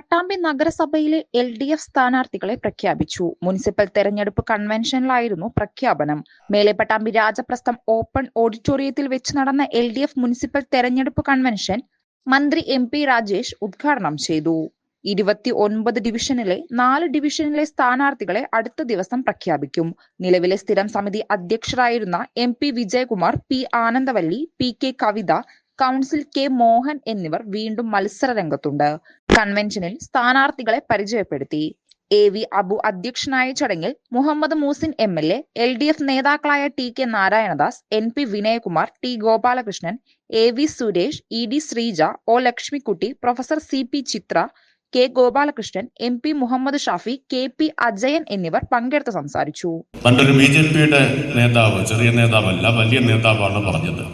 പട്ടാമ്പി നഗരസഭയിലെ L D F സ്ഥാനാർത്ഥികളെ പ്രഖ്യാപിച്ചു. മുനിസിപ്പൽ തെരഞ്ഞെടുപ്പ് കൺവെൻഷനിലായിരുന്നു പ്രഖ്യാപനം. മേലെ പട്ടാമ്പി രാജപ്രസ്ഥം ഓപ്പൺ ഓഡിറ്റോറിയത്തിൽ വെച്ച് നടന്ന എൽ ഡി എഫ് മുനിസിപ്പൽ തെരഞ്ഞെടുപ്പ് കൺവെൻഷൻ മന്ത്രി എം പി രാജേഷ് ഉദ്ഘാടനം ചെയ്തു. ഇരുപത്തി ഒൻപത് ഡിവിഷനിലെ നാല് ഡിവിഷനിലെ സ്ഥാനാർത്ഥികളെ അടുത്ത ദിവസം പ്രഖ്യാപിക്കും. നിലവിലെ സ്ഥിരം സമിതി അധ്യക്ഷരായിരുന്ന M P Vijayakumar P Anandavalli P K Kavitha council K Mohan എന്നിവർ വീണ്ടും മത്സര രംഗത്തുണ്ട് കൺവെൻഷനിൽ സ്ഥാനാർത്ഥികളെ പരിചയപ്പെടുത്തി. എ വി അബു അധ്യക്ഷനായ ചടങ്ങിൽ Muhammad Moosin M L A L D F നേതാക്കളായ T K Narayanadas N P Vinayakumar T Gopalakrishnan A V Suresh E D Sreeja O Lakshmikutty professor C P Chithra K Gopalakrishnan M P Muhammad Shafi K P Ajayan എന്നിവർ പങ്കെടുത്ത് സംസാരിച്ചു. പണ്ടൊരു B J പിയുടെ നേതാവ് ചെറിയ നേതാവല്ല വലിയ നേതാവാണ് പറഞ്ഞത്.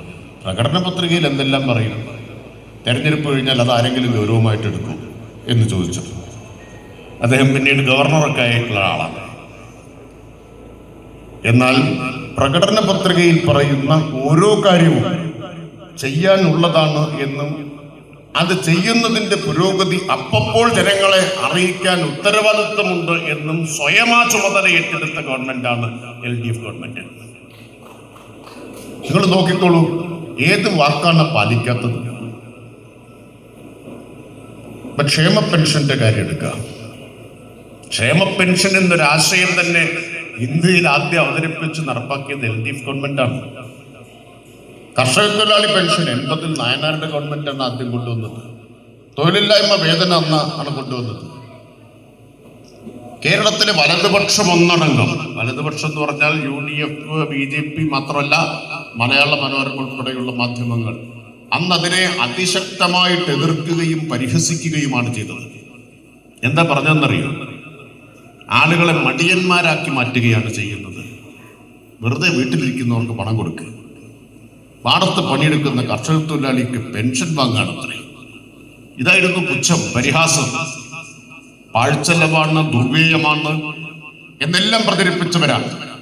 പ്രകടന പത്രികയിൽ എന്തെല്ലാം പറയും? തെരഞ്ഞെടുപ്പ് കഴിഞ്ഞാൽ അത് ആരെങ്കിലും ഗൗരവമായിട്ട് എടുക്കും എന്ന് ചോദിച്ചു അദ്ദേഹം പിന്നീട് ഗവർണറൊക്കെ ആയിട്ടുള്ള ആളാണ്. എന്നാൽ പ്രകടന പത്രികയിൽ പറയുന്ന ഓരോ കാര്യവും ചെയ്യാനുള്ളതാണ് എന്നും അത് ചെയ്യുന്നതിന്റെ പുരോഗതി അപ്പപ്പോൾ ജനങ്ങളെ അറിയിക്കാൻ ഉത്തരവാദിത്വമുണ്ട് എന്നും സ്വയമാ ചുമതല ഏറ്റെടുത്ത ഗവൺമെന്റാണ് എൽ ഡി എഫ് ഗവൺമെന്റ് നിങ്ങൾ നോക്കിക്കോളൂ. ഏത് വാക്കാണ് പാലിക്കാത്തത്? ഇപ്പൊ ക്ഷേമ പെൻഷന്റെ കാര്യം എടുക്കുക ക്ഷേമ പെൻഷൻ എന്നൊരാശയം തന്നെ ഇന്ത്യയിൽ ആദ്യം അവതരിപ്പിച്ച് നടപ്പാക്കിയത് എൽ ഡി എഫ് ഗവൺമെന്റാണ് കർഷക തൊഴിലാളി പെൻഷൻ എൺപതിൽ നായനാരുടെ ഗവൺമെന്റാണ് ആദ്യം കൊണ്ടുവന്നത്. തൊഴിലില്ലായ്മ വേദന അന്ന് ആണ് കൊണ്ടുവന്നത്. കേരളത്തിലെ വലതുപക്ഷം ഒന്നടങ്കം വലതുപക്ഷം എന്ന് പറഞ്ഞാൽ U D F B J P മാത്രമല്ല മലയാള മനോരമ ഉൾപ്പെടെയുള്ള മാധ്യമങ്ങൾ അന്ന് അതിനെ അതിശക്തമായിട്ട് എതിർക്കുകയും പരിഹസിക്കുകയുമാണ് ചെയ്തത്. എന്താ പറഞ്ഞെന്നറിയോ ആളുകളെ മടിയന്മാരാക്കി മാറ്റുകയാണ് ചെയ്യുന്നത്. വെറുതെ വീട്ടിലിരിക്കുന്നവർക്ക് പണം കൊടുക്കുക പാടത്ത് പണിയെടുക്കുന്ന കർഷക തൊഴിലാളിക്ക് പെൻഷൻ വാങ്ങാണത്രേ ഇതായിരുന്നു പുച്ഛം പരിഹാസം. പാഴ്ചലവാണ് ദുർവ്യയമാണ് എന്നെല്ലാം പ്രചരിപ്പിച്ചവരാണ്.